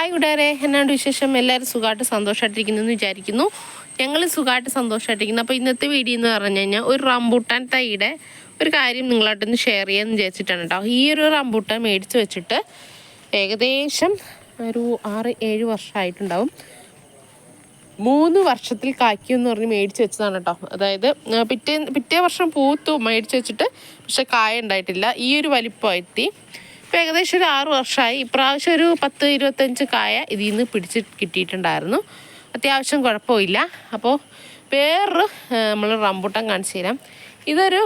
Hi കൂട്ടുകാരെ. എന്നാണ്ട് വിശേഷം? എല്ലാവരും സുഖമായിട്ട് സന്തോഷമായിട്ടിരിക്കുന്നു എന്ന് വിചാരിക്കുന്നു. ഞങ്ങൾ സുഖമായിട്ട് സന്തോഷമായിട്ടിരിക്കുന്നു. അപ്പോൾ ഇന്നത്തെ വീഡിയോ എന്ന് പറഞ്ഞു കഴിഞ്ഞാൽ ഒരു റംബൂട്ടാൻ തൈയുടെ ഒരു കാര്യം നിങ്ങളായിട്ടൊന്ന് ഷെയർ ചെയ്യാമെന്ന് വിചാരിച്ചിട്ടാണ് കേട്ടോ. ഈ ഒരു റംബൂട്ടാൻ മേടിച്ച് വെച്ചിട്ട് ഏകദേശം ഒരു ആറ് ഏഴ് വർഷമായിട്ടുണ്ടാവും. മൂന്ന് വർഷത്തിൽ കായ്ക്കും എന്ന് പറഞ്ഞ് മേടിച്ച് വെച്ചതാണ് കേട്ടോ. അതായത് പിറ്റേ പിറ്റേ വർഷം പൂത്തു മേടിച്ച് വെച്ചിട്ട് പക്ഷെ കായ ഉണ്ടായിട്ടില്ല. ഈ ഒരു വലിപ്പമായിത്തി. ഇപ്പം ഏകദേശം ഒരു ആറ് വർഷമായി ഇപ്രാവശ്യം ഒരു പത്ത് ഇരുപത്തഞ്ച് കായ ഇതിൽ നിന്ന് പിടിച്ച് കിട്ടിയിട്ടുണ്ടായിരുന്നു. അത്യാവശ്യം കുഴപ്പമില്ല. അപ്പോൾ വേറൊരു നമ്മൾ റംബൂട്ടാൻ കാണിച്ചു തരാം. ഇതൊരു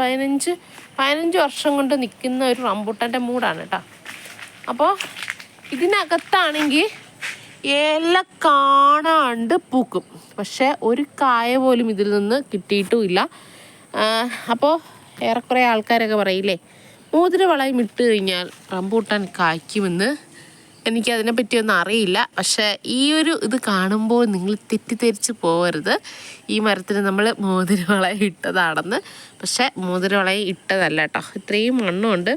പതിനഞ്ച് പതിനഞ്ച് വർഷം കൊണ്ട് നിൽക്കുന്ന ഒരു റംബൂട്ടാന്റെ മൂടാണ് കേട്ടോ. അപ്പോൾ ഇതിനകത്താണെങ്കിൽ ഏല കാണാണ്ട് പൂക്കും. പക്ഷേ ഒരു കായ പോലും ഇതിൽ നിന്ന് കിട്ടിയിട്ടുമില്ല അപ്പോൾ ഏറെക്കുറെ ആൾക്കാരൊക്കെ പറയില്ലേ? മോതിരവളയം ഇട്ട് കഴിഞ്ഞാൽ റംബൂട്ടാൻ കായ്ക്കുമെന്ന് എനിക്കതിനെ പറ്റിയൊന്നും അറിയില്ല. പക്ഷേ ഈ ഒരു ഇത് കാണുമ്പോൾ നിങ്ങൾ തെറ്റിദ്ധരിച്ച് പോകരുത് ഈ മരത്തിന് നമ്മൾ മോതിരവളയം ഇട്ടതാണെന്ന്. പക്ഷേ മോതിരവളയം ഇട്ടതല്ല കേട്ടോ. ഇത്രയും മണ്ണുണ്ട്.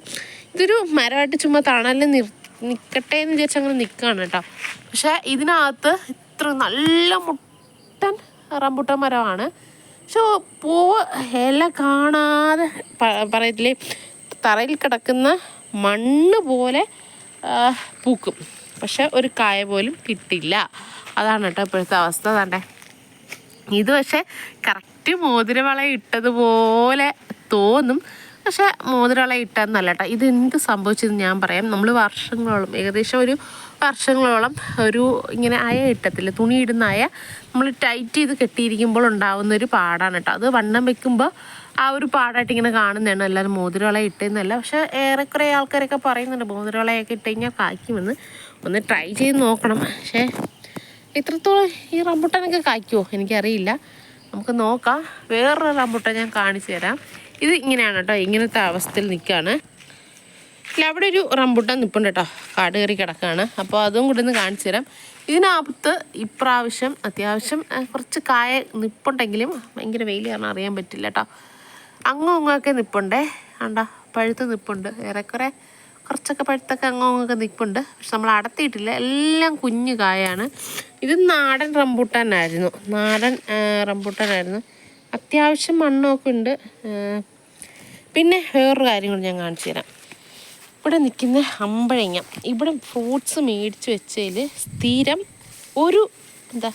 ഇതൊരു മരമായിട്ട് ചുമ്മാ തണലിൽ നിർ നിൽക്കട്ടെ എന്ന് വിചാരിച്ച് അങ്ങനെ നിൽക്കുകയാണ് കേട്ടോ. പക്ഷേ ഇതിനകത്ത് ഇത്ര നല്ല മുട്ടൻ റംബൂട്ടാൻ മരമാണ്. പക്ഷെ പൂവ് ഇല കാണാതെ പറയത്തില്ലേ? തറയിൽ കിടക്കുന്ന മണ്ണ് പോലെ പൂക്കും. പക്ഷെ ഒരു കായ പോലും കിട്ടില്ല. അതാണ് കേട്ടോ ഇപ്പോഴത്തെ അവസ്ഥ. തന്നെ ഇത് പക്ഷെ കറക്റ്റ് മോതിരവള ഇട്ടതുപോലെ തോന്നും. പക്ഷെ മോതിരവള ഇട്ടതെന്നല്ല കേട്ടോ. എന്ത് സംഭവിച്ചത് ഞാൻ പറയാം. നമ്മൾ വർഷങ്ങളോളം ഏകദേശം ഒരു വർഷങ്ങളോളം ഒരു ഇങ്ങനെ അയ ഇട്ടത്തിൽ തുണി ഇടുന്ന അയ നമ്മൾ ടൈറ്റ് ചെയ്ത് കെട്ടിയിരിക്കുമ്പോൾ ഉണ്ടാവുന്ന ഒരു പാടാണ് കേട്ടോ അത് വണ്ണം വെക്കുമ്പോൾ ആ ഒരു പാടായിട്ട് ഇങ്ങനെ കാണുന്നതാണ്. എല്ലാവരും മോതിരവള ഇട്ടെന്നല്ല. പക്ഷേ ഏറെക്കുറെ ആൾക്കാരൊക്കെ പറയുന്നുണ്ട് മോതിരവളയൊക്കെ ഇട്ട് കഴിഞ്ഞാൽ കായ്ക്കുമെന്ന്. ഒന്ന് ട്രൈ ചെയ്ത് നോക്കണം. പക്ഷേ ഇത്രത്തോളം ഈ റംബുട്ടാനൊക്കെ കായ്ക്കുമോ എനിക്കറിയില്ല. നമുക്ക് നോക്കാം. വേറൊരു റംബുട്ടാൻ ഞാൻ കാണിച്ചു തരാം. ഇത് ഇങ്ങനെയാണ് കേട്ടോ ഇങ്ങനത്തെ അവസ്ഥയിൽ നിൽക്കുകയാണ് അവിടെ ഒരു റംബുട്ടാൻ നിൽപ്പുണ്ട് കേട്ടോ കാട് കയറി കിടക്കുകയാണ് അപ്പോൾ അതും കൂടി ഒന്ന് കാണിച്ചു തരാം. ഇതിനകത്ത് ഇപ്രാവശ്യം അത്യാവശ്യം കുറച്ച് കായ നിപ്പുണ്ടെങ്കിലും ഭയങ്കര വെയിൽ കാരണം അറിയാൻ പറ്റില്ല കേട്ടോ അങ്ങും അങ്ങൊക്കെ നിപ്പുണ്ടേ. ആണ്ടാ പഴുത്ത് നിപ്പുണ്ട്. ഏറെക്കുറെ കുറച്ചൊക്കെ പഴുത്തൊക്കെ അങ്ങും അങ്ങൊക്കെ നിപ്പുണ്ട്. പക്ഷെ നമ്മൾ അടത്തിയിട്ടില്ല. എല്ലാം കുഞ്ഞു കായാണ്. ഇത് നാടൻ റംബൂട്ടാനായിരുന്നു നാടൻ റംബൂട്ടാനായിരുന്നു അത്യാവശ്യം മണ്ണൊക്കെ ഉണ്ട്. പിന്നെ വേറൊരു കാര്യം കൂടി ഞാൻ കാണിച്ചു തരാം. ഇവിടെ നിൽക്കുന്ന അമ്പഴങ്ങ. ഇവിടെ ഫ്രൂട്ട്സ് മേടിച്ച് വെച്ചതിൽ സ്ഥിരം ഒരു എന്താ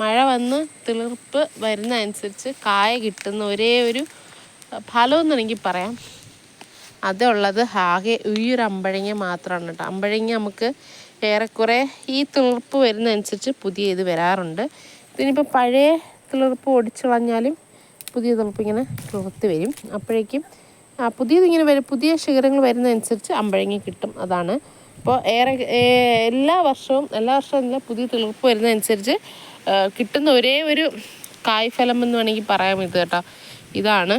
മഴ വന്ന് തിളിർപ്പ് വരുന്ന അനുസരിച്ച് കായ കിട്ടുന്ന ഒരേ ഒരു ഫലം വേണമെങ്കിൽ പറയാം. അതുള്ളത് ആകെ ഈ ഒരു അമ്പഴങ്ങ മാത്രമാണ് കേട്ടോ. അമ്പഴങ്ങ നമുക്ക് ഏറെക്കുറെ ഈ തിളിർപ്പ് വരുന്ന അനുസരിച്ച് പുതിയ ഇത് വരാറുണ്ട്. ഇതിനിപ്പോൾ പഴയ തിളിർപ്പ് ഒടിച്ചു കളഞ്ഞാലും പുതിയ തിളിർപ്പ് ഇങ്ങനെ തുറത്ത് വരും. അപ്പോഴേക്കും പുതിയതിങ്ങനെ വരും പുതിയ ശിഖരങ്ങൾ വരുന്നതനുസരിച്ച് അമ്പഴങ്ങി കിട്ടും അതാണ്. അപ്പോൾ ഏറെ എല്ലാ വർഷവും എല്ലാ വർഷവും അല്ല പുതിയ തിളിർപ്പ് വരുന്നതനുസരിച്ച് കിട്ടുന്ന ഒരേ ഒരു കായ്ഫലം എന്ന് വേണമെങ്കിൽ പറയാം ഇത് കേട്ടോ. ഇതാണ്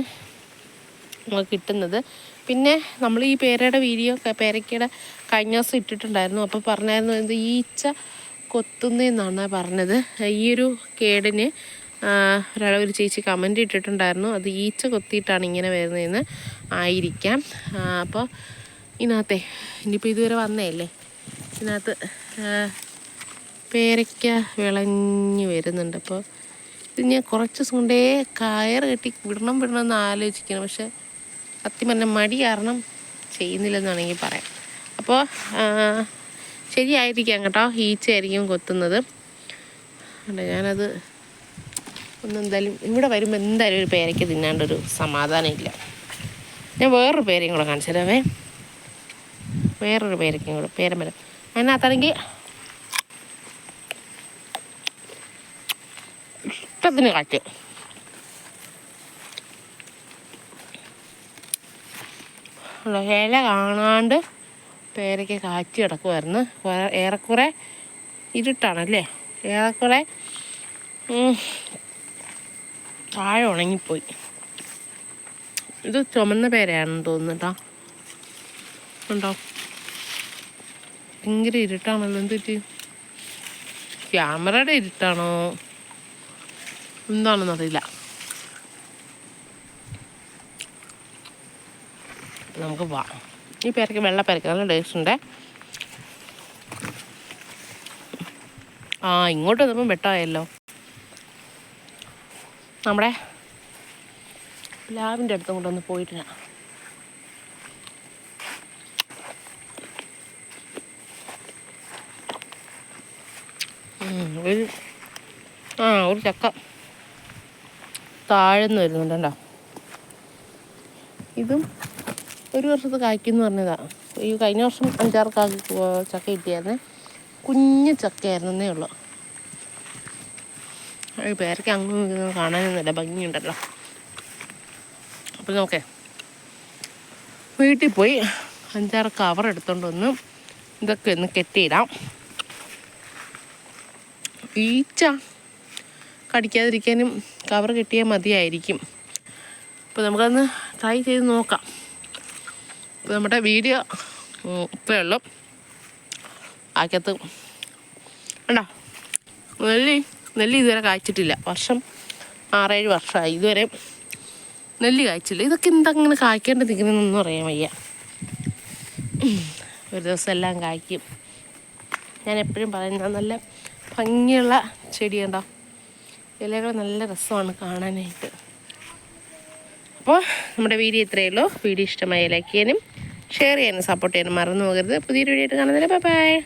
നമുക്ക് കിട്ടുന്നത്. പിന്നെ നമ്മൾ ഈ പേരയുടെ വീഡിയോ പേരക്കയുടെ കഴിഞ്ഞ ദിവസം ഇട്ടിട്ടുണ്ടായിരുന്നു. അപ്പോൾ പറഞ്ഞായിരുന്നു ഇത് ഈച്ച കൊത്തുന്നതെന്നാണ് പറഞ്ഞത്. ഈ ഒരു കേടിന് ഒരാൾ ഒരു ചേച്ചി കമന്റ് ഇട്ടിട്ടുണ്ടായിരുന്നു. അത് ഈച്ച കൊത്തിയിട്ടാണ് ഇങ്ങനെ വരുന്നതെന്ന് ആയിരിക്കാം. അപ്പോൾ ഇതിനകത്തെ ഇനിയിപ്പോൾ ഇതുവരെ വന്നതല്ലേ? ഇതിനകത്ത് പേരയ്ക്ക വിളഞ്ഞു വരുന്നുണ്ട്. അപ്പോൾ ഇത് ഞാൻ കുറച്ച് ദിവസം കൊണ്ടേ കയർ കെട്ടി വിടണം വിടണം എന്ന് ആലോചിക്കണം പക്ഷെ സത്യം മടി കാരണം ചെയ്യുന്നില്ലെന്ന് വേണമെങ്കിൽ പറയാം. അപ്പോൾ ശരിയായിരിക്കാം കേട്ടോ. ഈച്ചയായിരിക്കും കൊത്തുന്നത്. അല്ല ഞാനത് ഒന്ന് എന്തായാലും ഇവിടെ വരുമ്പോൾ എന്തായാലും ഒരു പേരയ്ക്ക് തിന്നാണ്ടൊരു സമാധാനമില്ല. ഞാൻ വേറൊരു പേരയും കൂടെ കാണിച്ചു തരാമേ വേറൊരു പേരയ്ക്കും കൂടെ പേരമരം അതിനകത്താണെങ്കിൽ ഇഷ്ടത്തിന് കാറ്റ് ഇല കാണാണ്ട് പേരയ്ക്ക് കാറ്റ് കിടക്കുമായിരുന്നു കുറെ- ഏറെക്കുറെ ഇരുട്ടാണല്ലേ? ഏറെക്കുറെ താഴെ ഉണങ്ങിപ്പോയി ഇത് ചുമന്ന പേരയാണെന്ന് തോന്നുന്നുട്ടാ ഉണ്ടോ ഭയങ്കര ഇരുട്ടാണല്ലോ. എന്തിട്ട് ക്യാമറയുടെ ഇരുട്ടാണോ? എന്താണെന്നറിയില്ല നമുക്ക് വാ. ഈ പേരയ്ക്ക് വെള്ള പേരയ്ക്ക് നല്ല ടേസ്റ്റ് ഉണ്ട്. ആ ഇങ്ങോട്ട് വന്നപ്പം വെട്ടമായല്ലോ നമ്മുടെ പ്ലാവിന്റെ അടുത്തും കൊണ്ടൊന്ന് പോയിട്ടില്ല ഒരു ആ ഒരു ചക്ക താഴ്ന്നു വരുന്നുണ്ട് കേട്ടോ ഇതും ഒരു വർഷത്തെ കായ്ക്കെന്ന് പറഞ്ഞതാ. ഈ കഴിഞ്ഞ വർഷം അഞ്ചാറ് കാ ചക്ക കിട്ടിയായിരുന്നേ. കുഞ്ഞ് ചക്കയായിരുന്നേ ഉള്ളൂ. പേരയ്ക്ക് അങ്ങ് നിൽക്കുന്നത് കാണാനൊന്നുമില്ല ഭംഗിയുണ്ടല്ലോ. അപ്പോൾ നോക്കേ. വീട്ടിൽ പോയി അഞ്ചാറ് കവർ എടുത്തോണ്ട് വന്ന് ഇതൊക്കെ ഒന്ന് കെട്ടിയിടാം. ഈച്ച കടിക്കാതിരിക്കാനും കവർ കെട്ടിയാൽ മതിയായിരിക്കും. അപ്പോൾ നമുക്കതൊന്ന് ട്രൈ ചെയ്ത് നോക്കാം. അപ്പോൾ നമ്മുടെ വീഡിയോ ഇത്രയേ ഉള്ളൂ. ആക്കത്ത്. കണ്ടോ? നെല്ലി ഇതുവരെ കായ്ച്ചിട്ടില്ല. വർഷം ആറേഴ് വർഷമായി. ഇതുവരെ നെല്ല് കായ്ച്ചില്ല. ഇതൊക്കെ എന്തങ്ങനെ കായ്ക്കേണ്ടി നിൽക്കുന്നതെന്നൊന്നും അറിയാൻ വയ്യ. ഒരു ദിവസം എല്ലാം കായ്ക്കും. ഞാൻ എപ്പോഴും പറയുന്ന നല്ല ഭംഗിയുള്ള ചെടി കണ്ടോ ഇലകൾ നല്ല രസമാണ് കാണാനായിട്ട്. അപ്പോൾ നമ്മുടെ വീഡിയോ ഇത്രയേ ഉള്ളൂ. വീഡിയോ ഇഷ്ടമായി ലൈക്ക് ചെയ്യാനും ഷെയർ ചെയ്യാനും സപ്പോർട്ട് ചെയ്യാനും മറന്നു പോകരുത്. പുതിയൊരു വീഡിയോ ആയിട്ട് കാണുന്നതിന് ബൈ ബൈ.